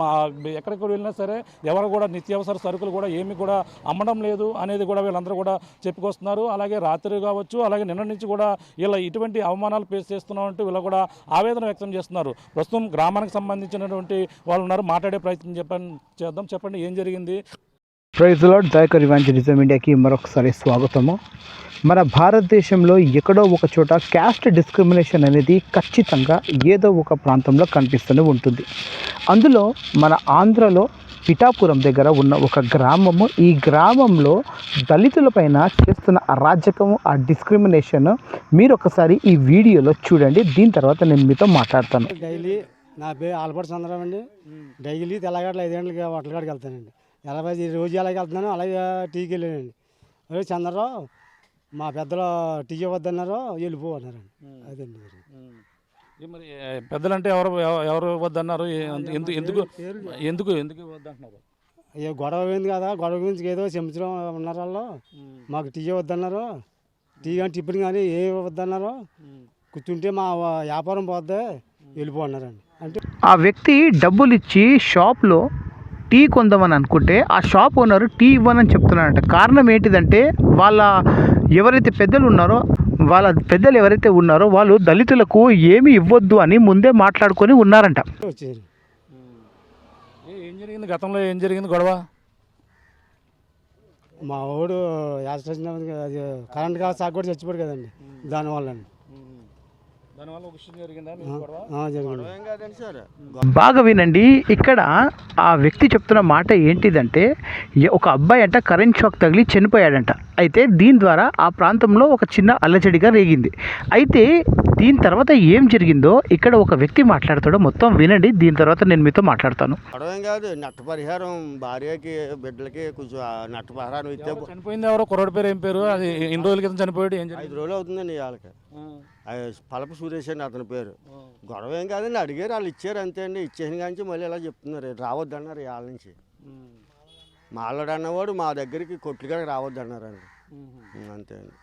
మా ఎక్కడికి వెళ్ళినా సరే ఎవరు కూడా నిత్యావసర సరుకులు కూడా ఏమి కూడా అమ్మడం లేదు అనేది కూడా వీళ్ళందరూ కూడా చెప్పుకొస్తున్నారు. అలాగే రాత్రి కావచ్చు అలాగే నిన్న నుంచి కూడా వీళ్ళ ఇటువంటి అవమానాలు ఫేస్ చేస్తున్నామంటూ వీళ్ళు కూడా ఆవేదన వ్యక్తం చేస్తున్నారు. ప్రస్తుతం గ్రామానికి సంబంధించినటువంటి వాళ్ళు ఉన్నారు. మాట్లాడే ప్రయత్నం చెప్పండి చేద్దాం. చెప్పండి ఏం జరిగింది? ప్రైజ్ లాడ్ దయకర్ ఇవాంజలిజం ఇండియాకి మరొకసారి స్వాగతము. మన భారతదేశంలో ఎక్కడో ఒక చోట క్యాస్ట్ డిస్క్రిమినేషన్ అనేది ఖచ్చితంగా ఏదో ఒక ప్రాంతంలో కనిపిస్తూనే ఉంటుంది. అందులో మన ఆంధ్రలో పిఠాపురం దగ్గర ఉన్న ఒక గ్రామము. ఈ గ్రామంలో దళితులపైన చేస్తున్న అరాజకము ఆ డిస్క్రిమినేషన్ మీరు ఒకసారి ఈ వీడియోలో చూడండి. దీని తర్వాత నేను మీతో మాట్లాడతాను. డైలీ నా పేరు ఆల్బర్ట్ చంద్రరావు అండి. డైలీ తెల్లగడ్డలు ఐదు గంటలకి వట్టలకాడికి వెళ్తానండి. ఎలాగ ఈ రోజు ఎలాగ వెళ్తున్నాను అలాగే టీకి వెళ్ళానండి. అరే చంద్రరావు మా పెద్దలు టీ ఇవ్వద్దన్నారు వెళ్ళిపో అన్నారండి. అదండి మరి. పెద్దలంటే ఎవరు ఎవ- ఎవరు వద్దన్నారు? ఎందుకు ఎందుకు ఎందుకు ఎందుకు వద్దంటున్నారు? అయ్యో గొడవ అయింది కదా గొడవ గురించి ఏదో చెంచడం ఉన్నారు వాళ్ళు. మాకు టీ వద్దన్నారు. టీ కానీ టిఫిన్ కానీ ఏ వద్దన్నారు. కూర్చుంటే మా వ్యాపారం పోద్ది వెళ్ళిపో అన్నారండి అంటే ఆ వ్యక్తి డబ్బులు ఇచ్చి షాప్లో టీ కొందామని అనుకుంటే ఆ షాప్ ఓనర్ టీ ఇవ్వనని చెప్తున్నారంట కారణం ఏంటిదంటే వాళ్ళ ఎవరైతే పెద్దలు ఉన్నారో వాళ్ళ పెద్దలు ఎవరైతే ఉన్నారో వాళ్ళు దళితులకు ఏమీ ఇవ్వద్దు అని ముందే మాట్లాడుకొని ఉన్నారంట. ఏ- జరిగింది? గతంలో ఏం జరిగింది గొడవ? మా వాడు యాక్సిడెంట్ అది కరెంట్ కాదు సాగు కూడా చచ్చిపోడు కదండి. దానివల్ల బాగా వినండి ఇక్కడ ఆ వ్యక్తి చెప్తున్న మాట ఏంటిదంటే ఒక అబ్బాయి అంట కరెంట్ షాక్ తగిలి చనిపోయాడంట. అయితే దీని ద్వారా ఆ ప్రాంతంలో ఒక చిన్న అల్లజడిగా రేగింది. అయితే దీని తర్వాత ఏం జరిగిందో ఇక్కడ ఒక వ్యక్తి మాట్లాడతాడో. మొత్తం వినండి దీని తర్వాత నేను మీతో మాట్లాడతాను. గొడవేం కాదు నట్ట పరిహారం భార్యకి బిడ్డలకి కొంచెం నట్ట పరిహారం ఇస్తే చనిపోయింది ఎవరో? కుర్రోడి పేరు ఏం పేరు? అది ఎన్ని రోజుల క్రితం చనిపోయాడు ఏం ఐదు రోజులు అవుతుందండి వాళ్ళకి పలప సురేష్ అండి అతని పేరు. గొడవ ఏం కాదండి అడిగారు వాళ్ళు ఇచ్చారు అంతే అండి. ఇచ్చేసిన కానీ మళ్ళీ ఇలా చెప్తున్నారు రావద్దన్నారు వాళ్ళ నుంచి. మాట్లాడు అన్నవాడు మా దగ్గరికి కొట్లుగా రావద్దన్నారండి. అంతే అండి.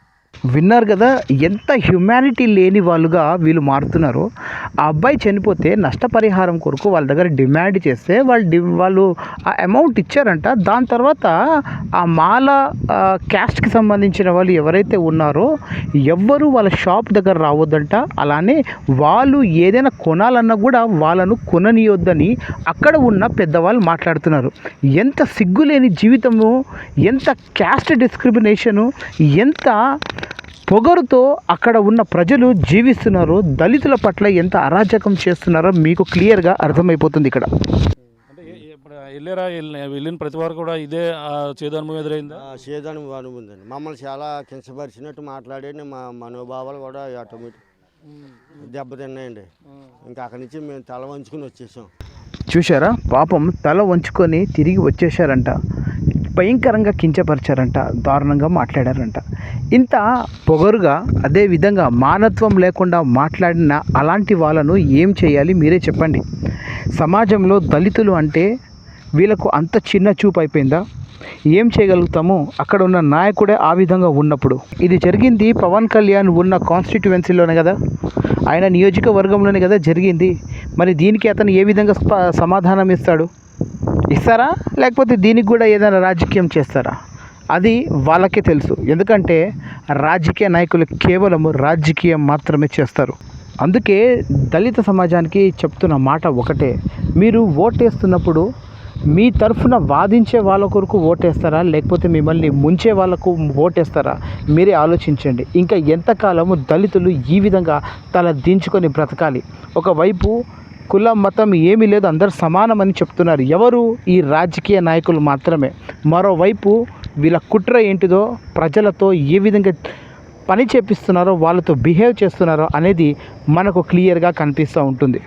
విన్నారు కదా ఎంత హ్యుమానిటీ లేని వాళ్ళుగా వీళ్ళు మారుతున్నారో ఆ అబ్బాయి చనిపోతే నష్టపరిహారం కొరకు వాళ్ళ దగ్గర డిమాండ్ చేస్తే వాళ్ళు డి వాళ్ళు ఆ అమౌంట్ ఇచ్చారంట. దాని తర్వాత ఆ మాల క్యాస్ట్కి సంబంధించిన వాళ్ళు ఎవరైతే ఉన్నారో ఎవ్వరూ వాళ్ళ షాప్ దగ్గర రావద్దంట. అలానే వాళ్ళు ఏదైనా కొనాలన్నా కూడా వాళ్ళను కొననీయొద్దని అక్కడ ఉన్న పెద్దవాళ్ళు మాట్లాడుతున్నారు. ఎంత సిగ్గులేని జీవితము ఎంత క్యాస్ట్ డిస్క్రిమినేషను ఎంత పొగరుతో అక్కడ ఉన్న ప్రజలు జీవిస్తున్నారో. దళితుల పట్ల ఎంత అరాచకం చేస్తున్నారో మీకు క్లియర్గా అర్థమైపోతుంది ఇక్కడ. వెళ్ళారా? వెళ్ళిన ప్రతి వారు కూడా ఇదే ఆ, చేదు అనుభవం ఎదురైందా సేదాని అనుభవం ఉందండి మమ్మల్ని చాలా కించపరిచినట్టు మాట్లాడి మా మనోభావాలు కూడా ఆటోమేటిక్ దెబ్బతిన్నాయండి. ఇంకా అక్కడి నుంచి మేము తల వంచుకుని వచ్చేసాం. చూశారా? పాపం తల వంచుకొని తిరిగి వచ్చేసారంట భయంకరంగా కించపరిచారంట దారుణంగా మాట్లాడారంట. ఇంత పొగరుగా అదే విధంగా మానత్వం లేకుండా మాట్లాడిన అలాంటి వాళ్ళను ఏం చేయాలి మీరే చెప్పండి. సమాజంలో దళితులు అంటే వీళ్ళకు అంత చిన్న చూపు అయిపోయిందా? ఏం చేయగలుగుతాము? అక్కడ ఉన్న నాయకుడే ఆ విధంగా ఉన్నప్పుడు. ఇది జరిగింది పవన్ కళ్యాణ్ ఉన్న కాన్స్టిట్యువెన్సీలోనే కదా? ఆయన నియోజకవర్గంలోనే కదా జరిగింది. మరి దీనికి అతను ఏ విధంగా సమాధానం ఇస్తాడు? ఇస్తారా? లేకపోతే దీనికి కూడా ఏదైనా రాజకీయం చేస్తారా? అది వాళ్ళకే తెలుసు. ఎందుకంటే రాజకీయ నాయకులు కేవలం రాజకీయం మాత్రమే చేస్తారు. అందుకే దళిత సమాజానికి చెప్తున్న మాట ఒకటే. మీరు ఓటేస్తున్నప్పుడు మీ తరఫున వాదించే వాళ్ళ కొరకు ఓటేస్తారా? లేకపోతే మిమ్మల్ని ముంచే వాళ్ళకు ఓటేస్తారా? మీరే ఆలోచించండి. ఇంకా ఎంతకాలము దళితులు ఈ విధంగా తల దించుకొని బ్రతకాలి? ఒకవైపు కులం మతం ఏమీ లేదు అందరు సమానమని చెప్తున్నారు. ఎవరు? ఈ రాజకీయ నాయకులు మాత్రమే. మరోవైపు వీళ్ళ కుట్ర ఏంటిదో ప్రజలతో ఏ విధంగా పని చేపిస్తున్నారో వాళ్ళతో బిహేవ్ చేస్తున్నారో అనేది మనకు క్లియర్గా కనిపిస్తూ ఉంటుంది.